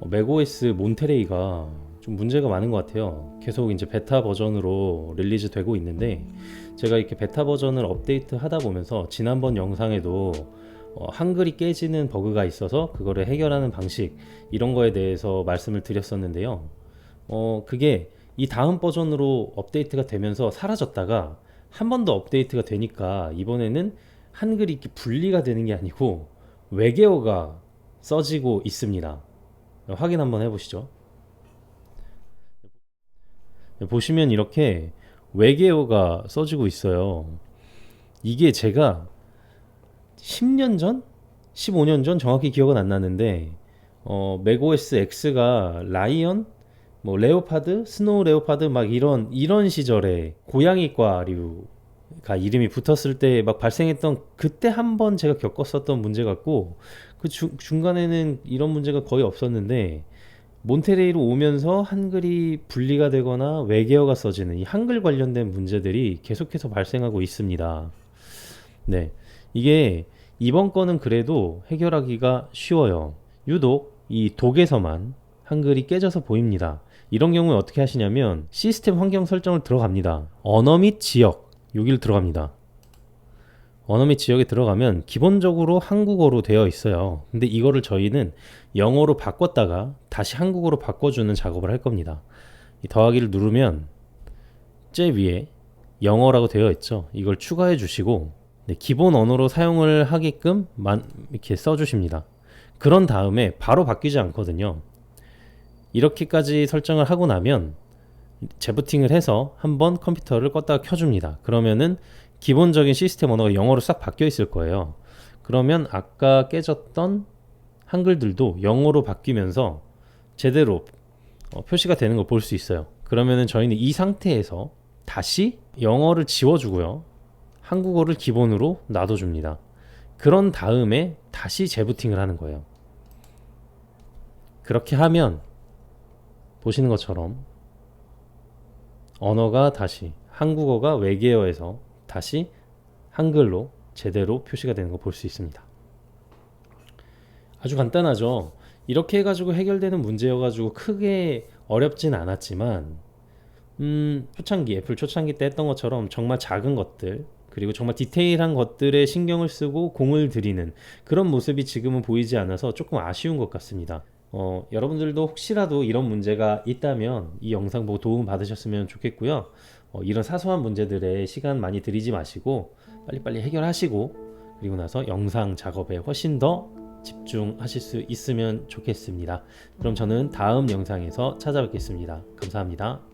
어, 맥OS 몬테레이가 좀 문제가 많은 것 같아요. 계속 이제 베타 버전으로 릴리즈 되고 있는데 제가 이렇게 베타 버전을 업데이트 하다 보면서 지난번 영상에도 어, 한글이 깨지는 버그가 있어서 그거를 해결하는 방식 이런 거에 대해서 말씀을 드렸었는데요. 어, 그게 이 다음 버전으로 업데이트가 되면서 사라졌다가 한 번 더 업데이트가 되니까 이번에는 한글이 이렇게 분리가 되는 게 아니고 외계어가 써지고 있습니다. 확인 한번 해보시죠. 보시면 이렇게 외계어가 써지고 있어요. 이게 제가 10년 전? 15년 전 정확히 기억은 안 나는데 어, 맥OS X가 라이언, 뭐 레오파드, 스노우 레오파드 막 이런 이런 시절에 고양이과류가 이름이 붙었을 때 막 발생했던 그때 한 번 제가 겪었었던 문제 같고 그 주- 중간에는 이런 문제가 거의 없었는데 몬테레이로 오면서 한글이 분리가 되거나 외계어가 써지는 이 한글 관련된 문제들이 계속해서 발생하고 있습니다. 네. 이게 이번 거는 그래도 해결하기가 쉬워요. 유독 이 독에서만 한글이 깨져서 보입니다. 이런 경우에 어떻게 하시냐면 시스템 환경 설정을 들어갑니다. 언어 및 지역 여기를 들어갑니다. 및 지역에 들어가면 기본적으로 한국어로 되어 있어요. 근데 이거를 저희는 영어로 바꿨다가 다시 한국어로 바꿔주는 작업을 할 겁니다. 이 더하기를 누르면 제 위에 영어라고 되어 있죠. 이걸 추가해 주시고 네, 기본 언어로 사용을 하게끔 만, 이렇게 써주십니다. 그런 다음에 바로 바뀌지 않거든요. 이렇게까지 설정을 하고 나면 재부팅을 해서 한번 컴퓨터를 껐다가 켜줍니다. 그러면은 기본적인 시스템 언어가 영어로 싹 바뀌어 있을 거예요. 그러면 아까 깨졌던 한글들도 영어로 바뀌면서 제대로 어, 표시가 되는 걸 볼 수 있어요. 그러면은 저희는 이 상태에서 다시 영어를 지워주고요. 한국어를 기본으로 놔둬줍니다. 그런 다음에 다시 재부팅을 하는 거예요. 그렇게 하면 보시는 것처럼 언어가 다시 한국어가 외계어에서 다시 한글로 제대로 표시가 되는 거 볼 수 있습니다. 아주 간단하죠. 이렇게 해가지고 해결되는 문제여가지고 크게 어렵진 않았지만, 음, 초창기, 애플 초창기 때 했던 것처럼 정말 작은 것들, 그리고 정말 디테일한 것들에 신경을 쓰고 공을 들이는 그런 모습이 지금은 보이지 않아서 조금 아쉬운 것 같습니다. 어, 여러분들도 혹시라도 이런 문제가 있다면 이 영상 보고 도움 받으셨으면 좋겠고요. 어, 이런 사소한 문제들에 시간 많이 들이지 마시고 빨리빨리 해결하시고 그리고 나서 영상 작업에 훨씬 더 집중하실 수 있으면 좋겠습니다. 그럼 저는 다음 영상에서 찾아뵙겠습니다. 감사합니다.